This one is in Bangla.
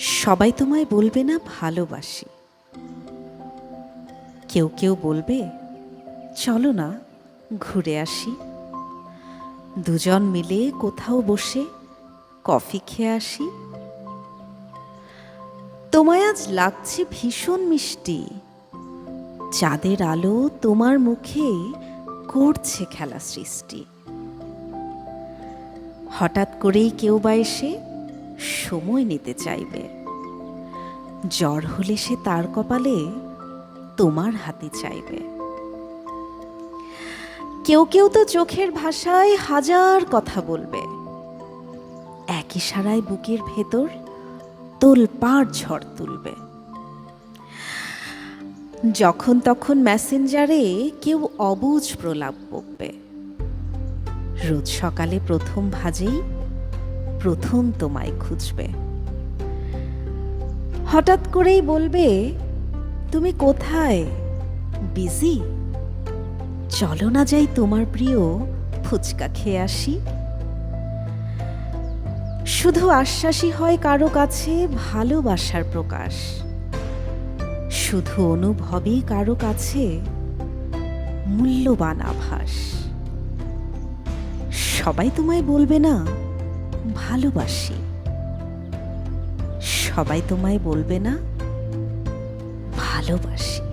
সবাই তোমায় বলবে না ভালোবাসি। কেউ কেউ বলবে, চলো না, ঘুরে আসি। দুজন মিলে কোথাও বসে কফি খেয়ে আসি। তোমায় আজ লাগছে ভীষণ মিষ্টি। চাঁদের আলো তোমার মুখে করছে খেলা সৃষ্টি। হঠাৎ করেই কেউ বা এসে সময় নিতে চাইবে। জ্বর হলে সে তার কপালে তোমার হাতি চাইবে। কেউ কেউ তো চোখের ভাষায় হাজার কথা বলবে। একই সারায় বুকের ভেতর তোলপাড় ঝড় তুলবে। যখন তখন মেসেঞ্জারে কেউ অবুঝ প্রলাপ বকবে। রোজ সকালে প্রথম ভাজেই প্রথম তোমায় খুঁজবে। হঠাৎ করেই বলবে, তুমি কোথায়? বিজি? চলো না যাই তোমার প্রিয় ফুচকা খেয়ে আসি। শুধু আশ্বাসই হয় কারও কাছে ভালোবাসার প্রকাশ। শুধু অনুভবই কারও কাছে মূল্যবান আভাস। সবাই তোমায় বলবে না ভালোবাসি। সবাই তোমায় বলবে না? ভালোবাসি।